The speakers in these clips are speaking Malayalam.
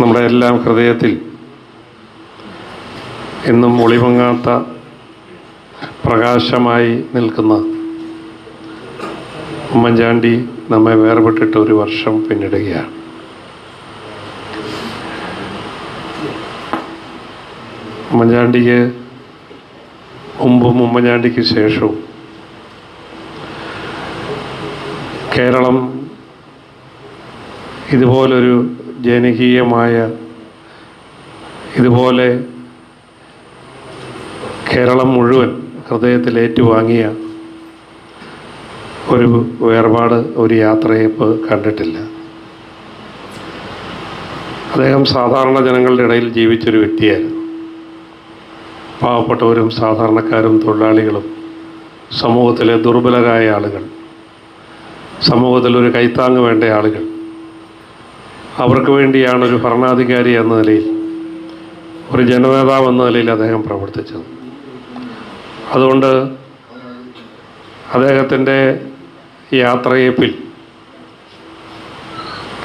നമ്മുടെ എല്ലാം ഹൃദയത്തിൽ എന്നും ഒളിവങ്ങാത്ത പ്രകാശമായി നിൽക്കുന്ന ഉമ്മൻചാണ്ടി നമ്മെ വേർപെട്ടിട്ട് ഒരു വർഷം പിന്നിടുകയാണ്. ഉമ്മൻചാണ്ടിക്ക് മുമ്പും ഉമ്മൻചാണ്ടിക്ക് ശേഷവും കേരളം ഇതുപോലൊരു ജനകീയമായ ഇതുപോലെ കേരളം മുഴുവൻ ഹൃദയത്തിൽ ഏറ്റുവാങ്ങിയ ഒരു വേർപാട് ഒരു യാത്രയപ്പ് കണ്ടിട്ടില്ല. അദ്ദേഹം സാധാരണ ജനങ്ങളുടെ ഇടയിൽ ജീവിച്ചൊരു വ്യക്തിയായിരുന്നു. പാവപ്പെട്ടവരും സാധാരണക്കാരും തൊഴിലാളികളും സമൂഹത്തിലെ ദുർബലരായ ആളുകൾ സമൂഹത്തിൽ ഒരു കൈത്താങ്ങ് വേണ്ട ആളുകൾ അവർക്ക് വേണ്ടിയാണ് ഒരു ഭരണാധികാരി എന്ന നിലയിൽ ഒരു ജനനേതാവ് എന്ന നിലയിൽ അദ്ദേഹം പ്രവർത്തിച്ചത്. അതുകൊണ്ട് അദ്ദേഹത്തിന്റെ യാത്രയേപ്പിൽ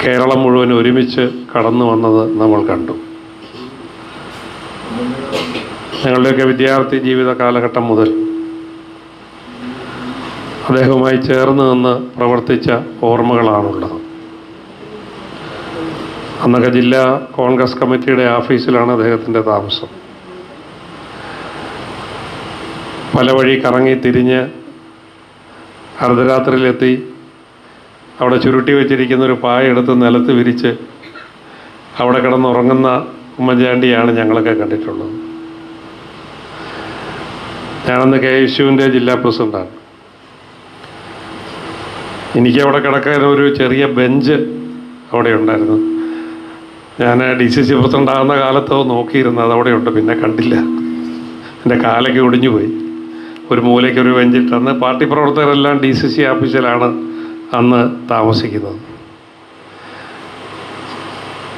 കേരളം മുഴുവൻ ഒരുമിച്ച് കടന്നു വന്നത് നമ്മൾ കണ്ടു. ഞങ്ങളുടെയൊക്കെ വിദ്യാർത്ഥി ജീവിത കാലഘട്ടം മുതൽ അദ്ദേഹവുമായി ചേർന്ന് നിന്ന് പ്രവർത്തിച്ച ഓർമ്മകളാണുള്ളത്. അന്നൊക്കെ ജില്ലാ കോൺഗ്രസ് കമ്മിറ്റിയുടെ ഓഫീസിലാണ് അദ്ദേഹത്തിന്റെ താമസം. പല വഴി കറങ്ങി തിരിഞ്ഞ് അർദ്ധരാത്രിയിലെത്തി അവിടെ ചുരുട്ടി വെച്ചിരിക്കുന്ന ഒരു പായ എടുത്ത് നിലത്ത് വിരിച്ച് അവിടെ കിടന്നുറങ്ങുന്ന ഉമ്മൻചാണ്ടിയാണ് ഞങ്ങളൊക്കെ കണ്ടിട്ടുള്ളത്. ഞാനന്ന് കെ യേശുവിന്റെ ജില്ലാ പ്രസിഡന്റാണ് എനിക്ക് അവിടെ കിടക്കാൻ ഒരു ചെറിയ ബെഞ്ച് അവിടെ ഉണ്ടായിരുന്നു. ഞാൻ ഡി സി സി പ്രസിഡന്റാകുന്ന കാലത്ത് നോക്കിയിരുന്നു. അതവിടെ ഉണ്ട് പിന്നെ കണ്ടില്ല. എന്റെ കാലൊക്കെ ഒടിഞ്ഞു പോയി. ഒരു മൂലയ്ക്ക് ഒരു ബെഞ്ചിട്ട് അന്ന് പാർട്ടി പ്രവർത്തകരെല്ലാം ഡി സി സി ഓഫീസിലാണ് അന്ന് താമസിക്കുന്നത്.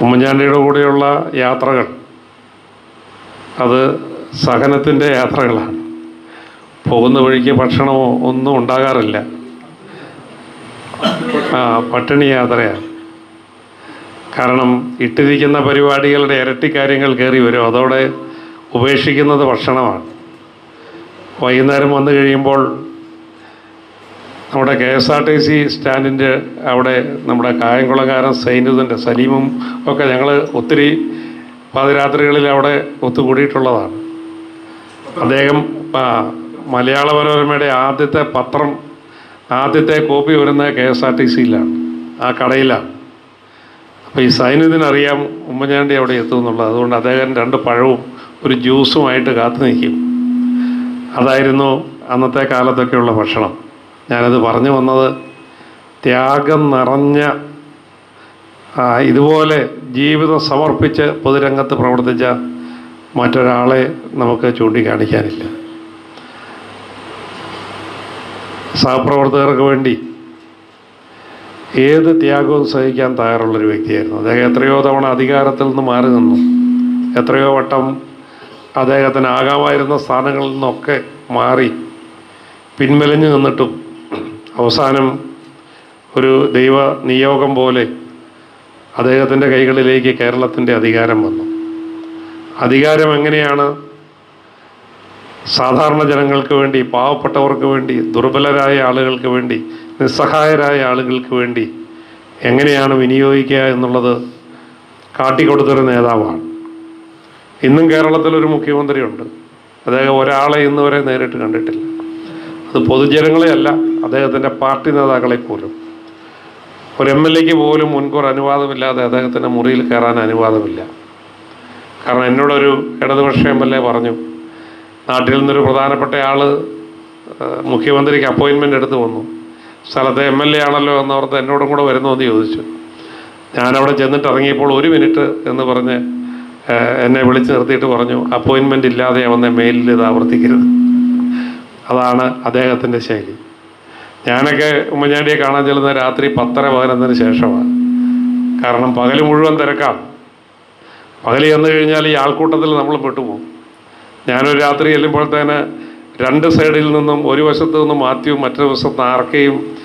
ഉമ്മൻചാണ്ടിയുടെ കൂടെയുള്ള യാത്രകൾ അത് സഹനത്തിന്റെ യാത്രകളാണ്. പോകുന്ന വഴിക്ക് ഭക്ഷണമോ ഒന്നും ഉണ്ടാകാറില്ല. പട്ടിണി യാത്രയാണ്. കാരണം ഇട്ടിരിക്കുന്ന പരിപാടികളുടെ ഇരട്ടി കാര്യങ്ങൾ കയറി വരും. അതോടെ ഉപേക്ഷിക്കുന്നത് ഭക്ഷണമാണ്. വൈകുന്നേരം വന്നു കഴിയുമ്പോൾ നമ്മുടെ K S R T C സ്റ്റാൻഡിന്റെ അവിടെ നമ്മുടെ കായംകുളക്കാരൻ സൈനിതന്റെ സലീമും ഒക്കെ ഞങ്ങൾ ഒത്തിരി പാതിരാത്രികളിൽ അവിടെ ഒത്തുകൂടിയിട്ടുള്ളതാണ്. അദ്ദേഹം മലയാള മനോരമയുടെ ആദ്യത്തെ പത്രം ആദ്യത്തെ കോപ്പി വരുന്നത് കെ എസ് ആർ ടി സിയിലാണ് ആ കടയിലാണ്. അപ്പോൾ ഈ അറിയാം ഉമ്മൻചാണ്ടി അവിടെ എത്തും എന്നുള്ളത്. അതുകൊണ്ട് അദ്ദേഹം രണ്ട് പഴവും ഒരു ജ്യൂസുമായിട്ട് കാത്തു നിൽക്കും. അതായിരുന്നു അന്നത്തെ കാലത്തൊക്കെയുള്ള ഭക്ഷണം. ഞാനത് പറഞ്ഞു വന്നത് ത്യാഗം നിറഞ്ഞ ഇതുപോലെ ജീവിതം സമർപ്പിച്ച് പൊതുരംഗത്ത് പ്രവർത്തിച്ച മറ്റൊരാളെ നമുക്ക് ചൂണ്ടിക്കാണിക്കാനില്ല. സഹപ്രവർത്തകർക്ക് വേണ്ടി ഏത് ത്യാഗവും സഹിക്കാൻ തയ്യാറുള്ളൊരു വ്യക്തിയായിരുന്നു. അദ്ദേഹം എത്രയോ തവണ അധികാരത്തിൽ നിന്ന് മാറി നിന്നു. എത്രയോ വട്ടം അദ്ദേഹത്തിന് ആകാമായിരുന്ന സ്ഥാനങ്ങളിൽ നിന്നൊക്കെ മാറി പിൻവലിഞ്ഞു നിന്നിട്ടും അവസാനം ഒരു ദൈവ നിയോഗം പോലെ അദ്ദേഹത്തിന്റെ കൈകളിലേക്ക് കേരളത്തിന്റെ അധികാരം വന്നു. അധികാരം എങ്ങനെയാണ് സാധാരണ ജനങ്ങൾക്ക് വേണ്ടി പാവപ്പെട്ടവർക്ക് വേണ്ടി ദുർബലരായ ആളുകൾക്ക് വേണ്ടി നിസ്സഹായരായ ആളുകൾക്ക് വേണ്ടി എങ്ങനെയാണ് വിനിയോഗിക്കുക എന്നുള്ളത് കാട്ടിക്കൊടുത്തൊരു നേതാവാണ്. ഇന്നും കേരളത്തിലൊരു മുഖ്യമന്ത്രിയുണ്ട്. അദ്ദേഹം ഒരാളെ ഇന്ന് വരെ നേരിട്ട് കണ്ടിട്ടില്ല. അത് പൊതുജനങ്ങളെ അല്ല അദ്ദേഹത്തിന്റെ പാർട്ടി നേതാക്കളെ പോലും. ഒരു എം എൽ എക്ക് പോലും മുൻകൂർ അനുവാദമില്ലാതെ അദ്ദേഹത്തിന്റെ മുറിയിൽ കയറാൻ അനുവാദമില്ല. കാരണം എന്നോടൊരു ഇടതുപക്ഷ എം എൽ എ പറഞ്ഞു നാട്ടിൽ നിന്നൊരു പ്രധാനപ്പെട്ട ആൾ മുഖ്യമന്ത്രിക്ക് അപ്പോയിൻമെന്റ് എടുത്ത് വന്നു. സ്ഥലത്തെ എം എൽ എ ആണല്ലോ എന്നോർത്ത് എന്നോടും കൂടെ വരുന്നോ എന്ന് ചോദിച്ചു. ഞാനവിടെ ചെന്നിട്ട് ഇറങ്ങിയപ്പോൾ ഒരു മിനിറ്റ് എന്ന് പറഞ്ഞ് എന്നെ വിളിച്ച് നിർത്തിയിട്ട് പറഞ്ഞു അപ്പോയിൻമെന്റ് ഇല്ലാതെ അവനെ മെയിലിൽ ഇത് ആവർത്തിക്കരുത്. അതാണ് അദ്ദേഹത്തിന്റെ ശൈലി. ഞാനൊക്കെ ഉമ്മൻചാണ്ടിയെ കാണാൻ ചെല്ലുന്ന രാത്രി പത്തര പതിനൊന്നിന് ശേഷമാണ്. കാരണം പകൽ മുഴുവൻ തിരക്കാം പകൽ ചെന്ന് കഴിഞ്ഞാൽ ഈ ആൾക്കൂട്ടത്തിൽ നമ്മൾ പെട്ടുപോകും. ഞാനൊരു രാത്രി ചെല്ലുമ്പോഴത്തേന് രണ്ട് സൈഡിൽ നിന്നും ഒരു വശത്ത് നിന്ന് മാത്യുവും മറ്റൊരു വശത്ത് ആർക്കെയും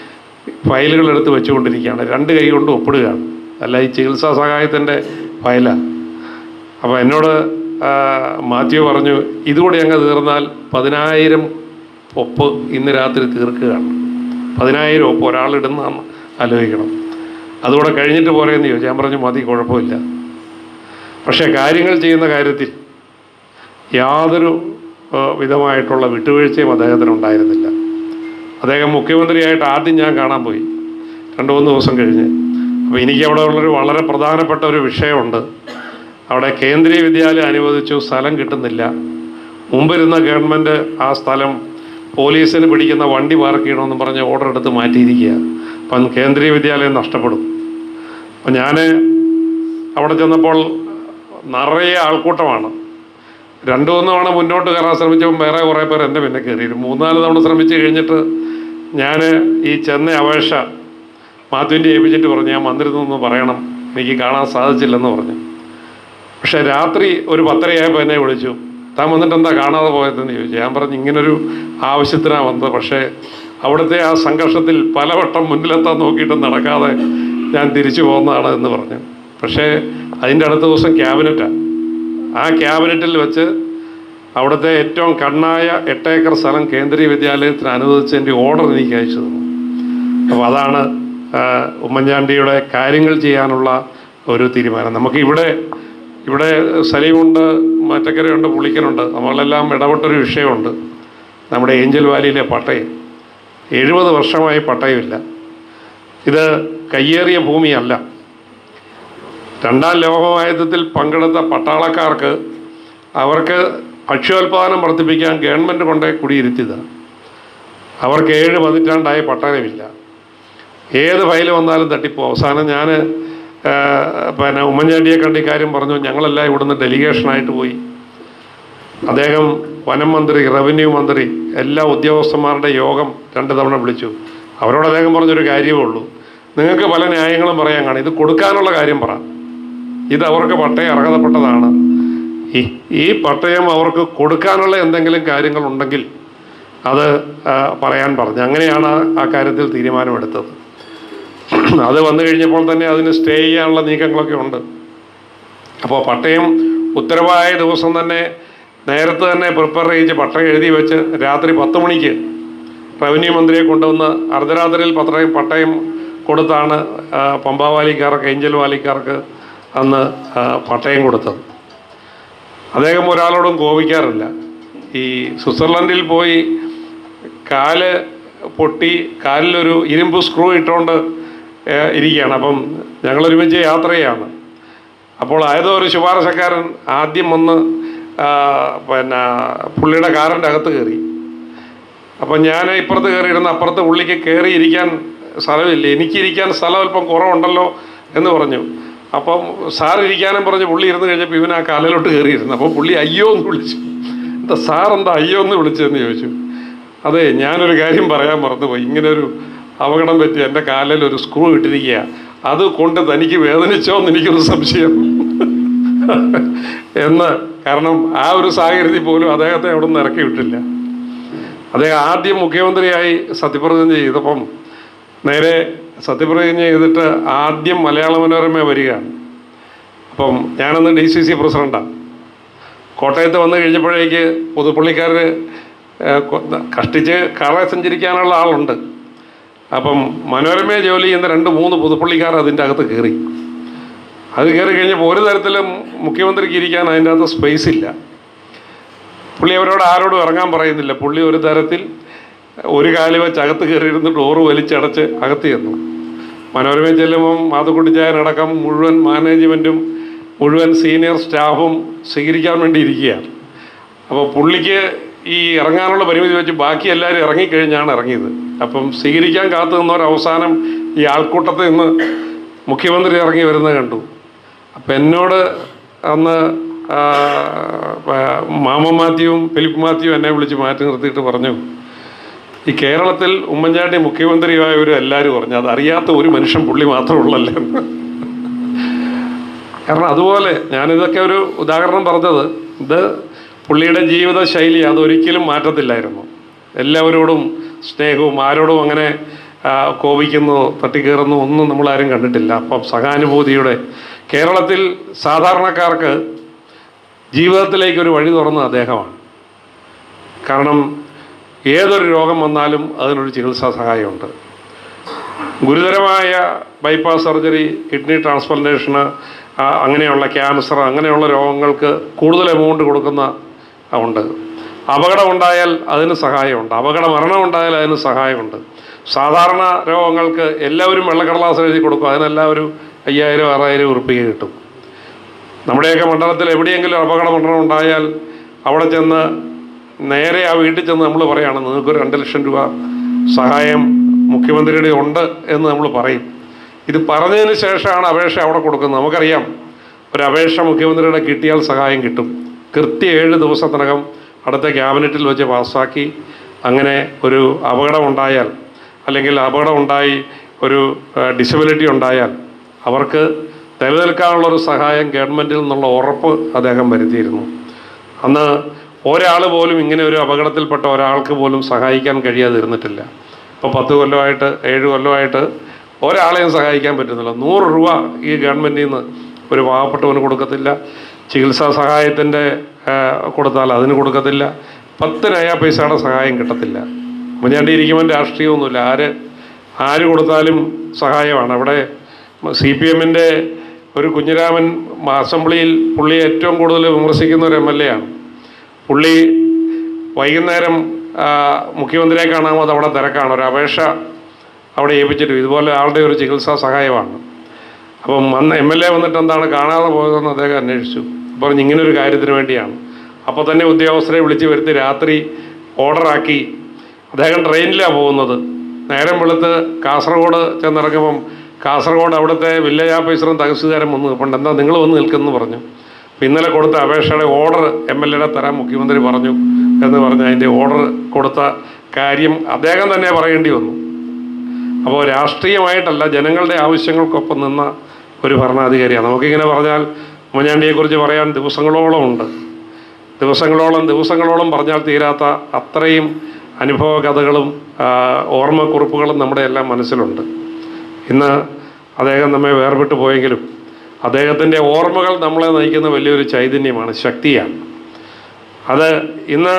ഫയലുകൾ എടുത്ത് വെച്ചുകൊണ്ടിരിക്കുകയാണ്. രണ്ട് കൈ കൊണ്ട് ഒപ്പിടുകയാണ്. അല്ല ഈ ചികിത്സാ സഹായത്തിന്റെ ഫയലാണ് അപ്പോൾ എന്നോട് മാത്യു പറഞ്ഞു ഇതുകൂടി അങ്ങ് തീർന്നാൽ പതിനായിരം ഒപ്പ് ഇന്ന് രാത്രി തീർക്കുകയാണ്. പതിനായിരം ഒപ്പ് ഒരാളിടുന്നതാണ് ആലോചിക്കണം. അതുകൂടെ കഴിഞ്ഞിട്ട് പോരെന്ന് ചോദിച്ചു. ഞാൻ പറഞ്ഞു മതി കുഴപ്പമില്ല. പക്ഷേ കാര്യങ്ങൾ ചെയ്യുന്ന കാര്യത്തിൽ യാതൊരു വിധമായിട്ടുള്ള വിട്ടുവീഴ്ചയും അദ്ദേഹത്തിന് ഉണ്ടായിരുന്നില്ല അദ്ദേഹം മുഖ്യമന്ത്രിയായിട്ട് ആദ്യം ഞാൻ കാണാൻ പോയി. രണ്ട് മൂന്ന് ദിവസം കഴിഞ്ഞ്. അപ്പോൾ എനിക്ക് അവിടെ ഉള്ളൊരു വളരെ പ്രധാനപ്പെട്ട ഒരു വിഷയമുണ്ട്. അവിടെ കേന്ദ്രീയ വിദ്യാലയം അനുവദിച്ചു സ്ഥലം കിട്ടുന്നില്ല. മുമ്പിരുന്ന ഗവൺമെന്റ് ആ സ്ഥലം പോലീസിന് പിടിക്കുന്ന വണ്ടി പാർക്ക് ചെയ്യണമെന്ന് പറഞ്ഞ് ഓർഡർ എടുത്ത് മാറ്റിയിരിക്കുക അപ്പം കേന്ദ്രീയ വിദ്യാലയം നഷ്ടപ്പെടും. അപ്പം ഞാൻ അവിടെ ചെന്നപ്പോൾ നിറയെ ആൾക്കൂട്ടമാണ്. രണ്ടു മൂന്ന് തവണ മുന്നോട്ട് കയറാൻ ശ്രമിച്ചപ്പോൾ വേറെ കുറേ പേർ എന്റെ പിന്നെ കയറിയിരുന്നു മൂന്നാൽ തവണ ശ്രമിച്ചു കഴിഞ്ഞിട്ട് ഞാൻ ഈ ചെന്ന അപേക്ഷ മാത്യുവിന്റെ ഏൽപ്പിച്ചിട്ട് പറഞ്ഞു ഞാൻ വന്നിരുന്നു പറയണം എനിക്ക് കാണാൻ സാധിച്ചില്ലെന്ന് പറഞ്ഞു. പക്ഷേ രാത്രി ഒരു പത്തരയായപ്പോൾ എന്നെ വിളിച്ചു. താൻ വന്നിട്ട് എന്താ കാണാതെ പോയതെന്ന് ചോദിച്ചു. ഞാൻ പറഞ്ഞു ഇങ്ങനൊരു ആവശ്യത്തിനാണ് വന്നത്. പക്ഷേ അവിടുത്തെ ആ സംഘർഷത്തിൽ പലവട്ടം മുന്നിലെത്താൻ നോക്കിയിട്ട് നടക്കാതെ ഞാൻ തിരിച്ചു പോകുന്നതാണ് എന്ന് പറഞ്ഞു. പക്ഷേ അതിന്റെ അടുത്ത ദിവസം ക്യാബിനറ്റാണ് ആ ക്യാബിനറ്റിൽ വെച്ച് അവിടുത്തെ ഏറ്റവും കണ്ണായ എട്ടേക്കർ സ്ഥലം കേന്ദ്രീയ വിദ്യാലയത്തിന് അനുവദിച്ചതിന്റെ ഓർഡർ എനിക്ക് അയച്ചു തന്നു. അപ്പോൾ അതാണ് ഉമ്മൻചാണ്ടിയുടെ കാര്യങ്ങൾ ചെയ്യാനുള്ള ഒരു തീരുമാനം. നമുക്ക് ഇവിടെ ഇവിടെ സലീമുണ്ട് മറ്റക്കരയുണ്ട് പുളിക്കനുണ്ട് നമ്മളെല്ലാം ഇടപെട്ടൊരു വിഷയമുണ്ട്. നമ്മുടെ ഏഞ്ചൽ വാലിയിലെ പട്ടയം. എഴുപത് വർഷമായി പട്ടയമില്ല. ഇത് കയ്യേറിയ ഭൂമിയല്ല. രണ്ടാം ലോകമഹായുദ്ധത്തിൽ പങ്കെടുത്ത പട്ടാളക്കാർക്ക് അവർക്ക് ഭക്ഷ്യോൽപാദനം വർദ്ധിപ്പിക്കാൻ ഗവൺമെന്റ് കൊണ്ടേ കുടിയിരുത്തിയതാണ് അവർക്ക് ഏഴ് പതിറ്റാണ്ടായി പട്ടാളമില്ല ഏത് ഫയൽ വന്നാലും തട്ടിപ്പോ. അവസാനം ഞാൻ പിന്നെ ഉമ്മൻചാണ്ടിയെ കണ്ട് ഇക്കാര്യം പറഞ്ഞു. ഞങ്ങളെല്ലാം ഇവിടുന്ന് ഡെലിഗേഷനായിട്ട് പോയി. അദ്ദേഹം വനം മന്ത്രി റവന്യൂ മന്ത്രി എല്ലാ ഉദ്യോഗസ്ഥന്മാരുടെ യോഗം രണ്ട് തവണ വിളിച്ചു. അവരോട് അദ്ദേഹം പറഞ്ഞൊരു കാര്യമേ ഉള്ളൂ. നിങ്ങൾക്ക് പല ന്യായങ്ങളും പറയാൻ കാണും. ഇത് കൊടുക്കാനുള്ള കാര്യം പറ. ഇത് അവർക്ക് പട്ടയം അർഹതപ്പെട്ടതാണ്. ഈ ഈ പട്ടയം അവർക്ക് കൊടുക്കാനുള്ള എന്തെങ്കിലും കാര്യങ്ങൾ ഉണ്ടെങ്കിൽ അത് പറയാൻ പറഞ്ഞു. അങ്ങനെയാണ് ആ- കാര്യത്തിൽ തീരുമാനമെടുത്തത്. അത് വന്നു കഴിഞ്ഞപ്പോൾ തന്നെ അതിന് സ്റ്റേ ചെയ്യാനുള്ള നീക്കങ്ങളൊക്കെ ഉണ്ട്. അപ്പോൾ പട്ടയം ഉത്തരവായ ദിവസം തന്നെ നേരത്തെ തന്നെ പ്രിപ്പയർ ചെയ്ത് പട്ടയം എഴുതി വെച്ച് രാത്രി പത്ത് മണിക്ക് റവന്യൂ മന്ത്രിയെ കൊണ്ടുവന്ന് അർദ്ധരാത്രിയിൽ പത്രയും പട്ടയം കൊടുത്താണ് പമ്പാവാലിക്കാർക്ക് പമ്പ വാലിക്കാർക്ക് ഏഞ്ചൽ വാലിക്കാർക്ക് അന്ന് പട്ടയം കൊടുത്തത്. അദ്ദേഹം ഒരാളോടും കോപിക്കാറില്ല. ഈ സ്വിറ്റ്സർലൻഡിൽ പോയി കാൽ പൊട്ടി കാലിലൊരു ഇരുമ്പ് സ്ക്രൂ ഇട്ടുകൊണ്ട് ഇരിക്കുകയാണ്. അപ്പം ഞങ്ങളൊരുമിച്ച് യാത്ര ചെയ്യാണ് അപ്പോൾ ഏതോ ഒരു ശുപാർശക്കാരൻ ആദ്യം വന്ന് പിന്നെ പുള്ളിയുടെ കാറിന്റെ അകത്ത് കയറി. അപ്പം ഞാൻ ഇപ്പുറത്ത് കയറിയിരുന്ന അപ്പുറത്ത് പുള്ളിക്ക് കയറി ഇരിക്കാൻ സ്ഥലമില്ല. എനിക്കിരിക്കാൻ സ്ഥലം അല്പം കുറവുണ്ടല്ലോ എന്ന് പറഞ്ഞു. അപ്പം സാർ ഇരിക്കാനും പറഞ്ഞ് പുള്ളി ഇരുന്ന് കഴിഞ്ഞപ്പോൾ ഇവൻ ആ കാലിലോട്ട് കയറിയിരുന്നു. അപ്പോൾ പുള്ളി അയ്യോ എന്ന് വിളിച്ചു. എന്താ സാർ എന്താ അയ്യോ എന്ന് വിളിച്ചതെന്ന് ചോദിച്ചു. അതെ ഞാനൊരു കാര്യം പറയാൻ മറന്നുപോയി. ഇങ്ങനെ ഒരു അപകടം പറ്റി എന്റെ കാലിൽ ഒരു സ്ക്രൂ ഇട്ടിരിക്കുക. അത് കൊണ്ട് തനിക്ക് വേദനിച്ചോ എന്ന് എനിക്കൊരു സംശയം. എന്ന് കാരണം ആ ഒരു സാഹചര്യത്തിൽ പോലും അദ്ദേഹത്തെ അവിടെ നിന്ന് ഇറക്കി വിട്ടില്ല. അദ്ദേഹം ആദ്യം മുഖ്യമന്ത്രിയായി സത്യപ്രതിജ്ഞ ചെയ്തപ്പം നേരെ സത്യപ്രതിജ്ഞ ചെയ്തിട്ട് ആദ്യം മലയാള മനോരമ വരികയാണ്. അപ്പം ഞാനന്ന് ഡി സി സി പ്രസിഡന്റാണ് കോട്ടയത്ത് വന്നു കഴിഞ്ഞപ്പോഴേക്ക് പുതുപ്പള്ളിക്കാർ കഷ്ടിച്ച് കാറെ സഞ്ചരിക്കാനുള്ള ആളുണ്ട്. അപ്പം മനോരമയെ ജോലി ചെയ്യുന്ന രണ്ട് മൂന്ന് പുതുപ്പള്ളിക്കാർ അതിന്റെ അകത്ത് കയറി. അത് കയറി കഴിഞ്ഞപ്പോൾ ഒരു തരത്തിലും മുഖ്യമന്ത്രിക്ക് ഇരിക്കാൻ അതിന്റെ അകത്ത് സ്പേസ് ഇല്ല. പുള്ളി അവരോട് ആരോടും ഇറങ്ങാൻ പറയുന്നില്ല. പുള്ളി ഒരു തരത്തിൽ ഒരു കാലി വെച്ച് അകത്ത് കയറിയിരുന്ന് ഡോറ് വലിച്ചടച്ച് അകത്ത് ചെന്നു. മനോരമയിൽ ചെല്ലുമ്പം മാതുക്കുട്ടിച്ചായനടക്കം മുഴുവൻ മാനേജ്മെന്റും മുഴുവൻ സീനിയർ സ്റ്റാഫും സ്വീകരിക്കാൻ വേണ്ടി ഇരിക്കുകയാണ്. അപ്പോൾ പുള്ളിക്ക് ഈ ഇറങ്ങാനുള്ള പരിമിതി വെച്ച് ബാക്കി എല്ലാവരും ഇറങ്ങിക്കഴിഞ്ഞാണ് ഇറങ്ങിയത്. അപ്പം സ്വീകരിക്കാൻ കാത്തു നിന്നവരവസാനം ഈ ആൾക്കൂട്ടത്തിൽ നിന്ന് മുഖ്യമന്ത്രി ഇറങ്ങി വരുന്നത് കണ്ടു. അപ്പം എന്നോട് അന്ന് മാമ മാത്യുവും ഫിലിപ്പ് മാത്യുവും എന്നെ വിളിച്ച് മാറ്റി നിർത്തിയിട്ട് പറഞ്ഞു. ഈ കേരളത്തിൽ ഉമ്മൻചാണ്ടി മുഖ്യമന്ത്രിയായവരും എല്ലാവരും പറഞ്ഞു അത് അറിയാത്ത ഒരു മനുഷ്യൻ പുള്ളി മാത്രം ഉള്ളല്ലേ? കാരണം അതുപോലെ ഞാനിതൊക്കെ ഒരു ഉദാഹരണം പറഞ്ഞത് ഇത് പുള്ളിയുടെ ജീവിത ശൈലി അതൊരിക്കലും മാറ്റത്തില്ലായിരുന്നു. എല്ലാവരോടും സ്നേഹവും ആരോടും അങ്ങനെ കോപിക്കുന്നു തട്ടിക്കേറുന്നു ഒന്നും നമ്മളാരും കണ്ടിട്ടില്ല. അപ്പം സഹാനുഭൂതിയുടെ കേരളത്തിൽ സാധാരണക്കാർക്ക് ജീവിതത്തിലേക്ക് ഒരു വഴി തുറന്ന അദ്ദേഹമാണ്. കാരണം ഏതൊരു രോഗം വന്നാലും അതിനൊരു ചികിത്സാ സഹായമുണ്ട്. ഗുരുതരമായ ബൈപ്പാസ് സർജറി കിഡ്നി ട്രാൻസ്പ്ലാന്റേഷന് അങ്ങനെയുള്ള ക്യാൻസർ അങ്ങനെയുള്ള രോഗങ്ങൾക്ക് കൂടുതൽ എമൗണ്ട് കൊടുക്കുന്ന ഉണ്ട്. അപകടം ഉണ്ടായാൽ അതിന് സഹായമുണ്ട്. അപകട മരണം ഉണ്ടായാൽ അതിന് സഹായമുണ്ട്. സാധാരണ രോഗങ്ങൾക്ക് എല്ലാവരും വെള്ളക്കടലാസ് എഴുതി കൊടുക്കും. അതിനെല്ലാവരും അയ്യായിരം ആറായിരം ഉറുപ്പിക കിട്ടും. നമ്മുടെയൊക്കെ മണ്ഡലത്തിൽ എവിടെയെങ്കിലും അപകട മരണം ഉണ്ടായാൽ അവിടെ ചെന്ന് നേരെ ആ വീട്ടിൽ ചെന്ന് നമ്മൾ പറയുകയാണ് നിങ്ങൾക്കൊരു രണ്ട് ലക്ഷം രൂപ സഹായം മുഖ്യമന്ത്രിയുടെ ഉണ്ട് എന്ന് നമ്മൾ പറയും. ഇത് പറഞ്ഞതിന് ശേഷമാണ് അപേക്ഷ അവിടെ കൊടുക്കുന്നത്. നമുക്കറിയാം ഒരു അപേക്ഷ മുഖ്യമന്ത്രിയുടെ കിട്ടിയാൽ സഹായം കിട്ടും. കൃത്യ ഏഴ് ദിവസത്തിനകം അടുത്ത ക്യാബിനറ്റിൽ വെച്ച് പാസ്സാക്കി അങ്ങനെ ഒരു അപകടം ഉണ്ടായാൽ അല്ലെങ്കിൽ അപകടം ഉണ്ടായി ഒരു ഡിസബിലിറ്റി ഉണ്ടായാൽ അവർക്ക് നിലനിൽക്കാനുള്ളൊരു സഹായം ഗവൺമെന്റിൽ നിന്നുള്ള ഉറപ്പ് അദ്ദേഹം വരുത്തിയിരുന്നു. അന്ന് ഒരാൾ പോലും ഇങ്ങനെ ഒരു അപകടത്തിൽപ്പെട്ട ഒരാൾക്ക് പോലും സഹായിക്കാൻ കഴിയാതിരുന്നിട്ടില്ല. ഇപ്പോൾ പത്ത് കൊല്ലമായിട്ട് ഏഴ് കൊല്ലമായിട്ട് ഒരാളെയും സഹായിക്കാൻ പറ്റുന്നില്ല. നൂറ് രൂപ ഈ ഗവൺമെന്റിൽ നിന്ന് ഒരു പാവപ്പെട്ടവന് കൊടുക്കത്തില്ല. ചികിത്സാ സഹായത്തിന്റെ കൊടുത്താൽ അതിന് കൊടുക്കത്തില്ല. പത്ത് നയാ പൈസയുടെ സഹായം കിട്ടത്തില്ല. മുഞ്ഞാണ്ടി ഇരിക്കുമ്പോൾ രാഷ്ട്രീയമൊന്നുമില്ല. ആര് ആര് കൊടുത്താലും സഹായമാണ്. അവിടെ സി പി എമ്മിന്റെ ഒരു കുഞ്ഞിരാമൻ അസംബ്ലിയിൽ പുള്ളി ഏറ്റവും കൂടുതൽ വിമർശിക്കുന്ന ഒരു എം എൽ എ ആണ്. പുള്ളി വൈകുന്നേരം മുഖ്യമന്ത്രിയെ കാണാമോ അത് അവിടെ തിരക്കാണ്? ഒരു അപേക്ഷ അവിടെ ഏൽപ്പിച്ചിട്ടു ഇതുപോലെ ആളുടെ ഒരു ചികിത്സാ സഹായമാണ്. അപ്പം അന്ന് എം എൽ എ വന്നിട്ട് എന്താണ് കാണാതെ പോയതെന്ന് അദ്ദേഹം അന്വേഷിച്ചു. ഇങ്ങനെ ഒരു കാര്യത്തിന് വേണ്ടിയാണ്. അപ്പോൾ തന്നെ ഉദ്യോഗസ്ഥരെ വിളിച്ച് വരുത്തി രാത്രി ഓർഡറാക്കി. അദ്ദേഹം ട്രെയിനിലാണ് പോകുന്നത്. നേരം വെളുത്ത് കാസർഗോഡ് ചെന്നിറങ്ങുമ്പം കാസർഗോഡ് അവിടുത്തെ വില്ലേജ് ഓഫീസറും തഹസിൽദാരും വന്ന്. പണ്ട് എന്താ നിങ്ങൾ വന്ന് നിൽക്കുന്നു പറഞ്ഞു. ഇന്നലെ കൊടുത്ത അപേക്ഷയുടെ ഓർഡർ എം എൽ എയുടെ തരാൻ മുഖ്യമന്ത്രി പറഞ്ഞു എന്ന് പറഞ്ഞ് അതിന്റെ ഓർഡർ കൊടുത്ത കാര്യം അദ്ദേഹം തന്നെ പറയേണ്ടി വന്നു. അപ്പോൾ രാഷ്ട്രീയമായിട്ടല്ല ജനങ്ങളുടെ ആവശ്യങ്ങൾക്കൊപ്പം നിന്ന ഒരു ഭരണാധികാരിയാണ്. നമുക്കിങ്ങനെ പറഞ്ഞാൽ ഉമ്മൻചാണ്ടിയെക്കുറിച്ച് പറയാൻ ദിവസങ്ങളോളം ഉണ്ട്. ദിവസങ്ങളോളം ദിവസങ്ങളോളം പറഞ്ഞാൽ തീരാത്ത അത്രയും അനുഭവ കഥകളും ഓർമ്മക്കുറിപ്പുകളും നമ്മുടെ എല്ലാം മനസ്സിലുണ്ട്. ഇന്ന് അദ്ദേഹം നമ്മെ വേർപെട്ടു പോയെങ്കിലും അദ്ദേഹത്തിന്റെ ഓർമ്മകൾ നമ്മളെ നയിക്കുന്ന വലിയൊരു ചൈതന്യമാണ് ശക്തിയാണ്. അത് ഇന്ന്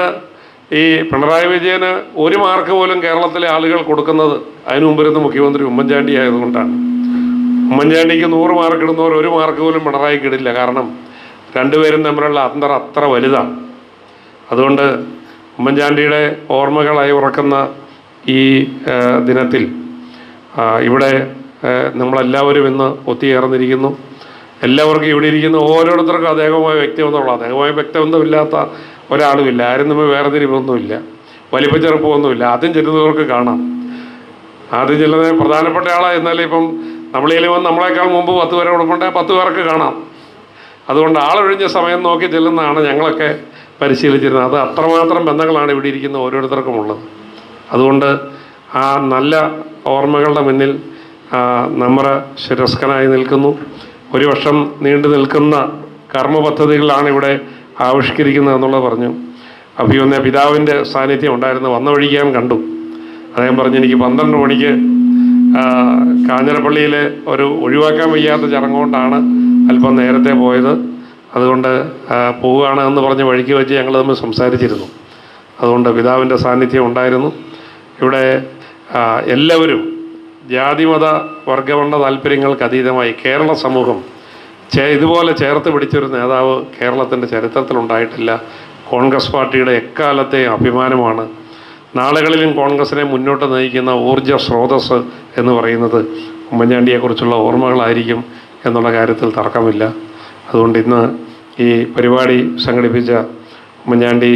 ഈ പിണറായി വിജയന് ഒരു മാർക്ക് പോലും കേരളത്തിലെ ആളുകൾ കൊടുക്കുന്നത് അതിനു മുമ്പിരുന്ന് മുഖ്യമന്ത്രി ഉമ്മൻചാണ്ടി ആയതുകൊണ്ടാണ്. ഉമ്മൻചാണ്ടിക്ക് നൂറ് മാർക്ക് ഇടുന്നവർ ഒരു മാർക്ക് പോലും പിണറായിക്ക് ഇടില്ല. കാരണം രണ്ടുപേരും തമ്മിലുള്ള അന്തർ അത്ര വലുതാണ്. അതുകൊണ്ട് ഉമ്മൻചാണ്ടിയുടെ ഓർമ്മകളായി ഉറക്കുന്ന ഈ ദിനത്തിൽ ഇവിടെ നമ്മളെല്ലാവരും ഇന്ന് ഒത്തുചേർന്നിരിക്കുന്നു എല്ലാവർക്കും ഇവിടെ ഇരിക്കുന്ന ഓരോരുത്തർക്കും അദ്ദേഹമായ വ്യക്തിബന്ധമുള്ള അദ്ദേഹമായ വ്യക്തിബന്ധമില്ലാത്ത ഒരാളുമില്ല. ആരും തമ്മിൽ വേർതിരിവൊന്നുമില്ല വലിപ്പ ചെറുപ്പമൊന്നുമില്ല. ആദ്യം ചെല്ലുന്നവർക്ക് കാണാം. ആദ്യം ചെല്ലുന്നത് പ്രധാനപ്പെട്ട ആളാണ് എന്നാലും ഇപ്പം നമ്മളേലും വന്ന് നമ്മളെക്കാൾ മുമ്പ് പത്ത് പേരെ കൊടുക്കുന്നുണ്ടെങ്കിൽ പത്ത് പേർക്ക് കാണാം. അതുകൊണ്ട് ആളൊഴിഞ്ഞ സമയം നോക്കി ചെല്ലുന്നതാണ് ഞങ്ങളൊക്കെ പരിശീലിച്ചിരുന്നത്. അത് അത്രമാത്രം ബന്ധങ്ങളാണ് ഇവിടെ ഇരിക്കുന്ന ഓരോരുത്തർക്കും ഉള്ളത്. അതുകൊണ്ട് ആ നല്ല ഓർമ്മകളുടെ മുന്നിൽ നമ്മുടെ ശിരസ്കനായി നിൽക്കുന്നു. ഒരു വർഷം നീണ്ടു നിൽക്കുന്ന കർമ്മ പദ്ധതികളാണ് ഇവിടെ ആവിഷ്കരിക്കുന്നത് എന്നുള്ളത് പറഞ്ഞു. അഭിയൊന്ന പിതാവിന്റെ സാന്നിധ്യം ഉണ്ടായിരുന്നു. വന്ന വഴിക്ക് ഞാൻ കണ്ടു. അദ്ദേഹം പറഞ്ഞു എനിക്ക് പന്ത്രണ്ട് മണിക്ക് കാഞ്ഞിരപ്പള്ളിയിലെ ഒരു ഒഴിവാക്കാൻ വയ്യാത്ത ചടങ്ങുകൊണ്ടാണ് അല്പം നേരത്തെ പോയത്. അതുകൊണ്ട് പോവുകയാണ് എന്ന് പറഞ്ഞ് വഴിക്ക് വെച്ച് ഞങ്ങൾ തമ്മിൽ സംസാരിച്ചിരുന്നു. അതുകൊണ്ട് പിതാവിന്റെ സാന്നിധ്യം ഉണ്ടായിരുന്നു. ഇവിടെ എല്ലാവരും ജാതിമത വർഗമുള്ള താല്പര്യങ്ങൾക്ക് അതീതമായി കേരള സമൂഹം ചേ ഇതുപോലെ ചേർത്ത് പിടിച്ചൊരു നേതാവ് കേരളത്തിന്റെ ചരിത്രത്തിലുണ്ടായിട്ടില്ല. കോൺഗ്രസ് പാർട്ടിയുടെ എക്കാലത്തെ അഭിമാനമാണ്. നാളുകളിലും കോൺഗ്രസിനെ മുന്നോട്ട് നയിക്കുന്ന ഊർജ സ്രോതസ് എന്ന് പറയുന്നത് ഉമ്മൻചാണ്ടിയെക്കുറിച്ചുള്ള ഓർമ്മകളായിരിക്കും എന്നുള്ള കാര്യത്തിൽ തർക്കമില്ല. അതുകൊണ്ട് ഇന്ന് ഈ പരിപാടി സംഘടിപ്പിച്ച Oommen Chandy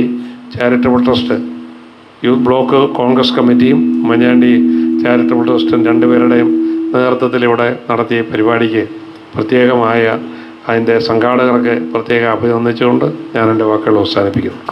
charitable trust youth block Congress കമ്മിറ്റിയും ഉമ്മൻചാണ്ടി ചാരിറ്റബിൾ ട്രസ്റ്റും രണ്ടുപേരുടെയും നേതൃത്വത്തിൽ ഇവിടെ നടത്തിയ പരിപാടിക്ക് പ്രത്യേകമായ അതിന്റെ സംഘാടകർക്ക് പ്രത്യേകം അഭിനന്ദിച്ചുകൊണ്ട് ഞാൻ എന്റെ വാക്കുകൾ അവസാനിപ്പിക്കുന്നു.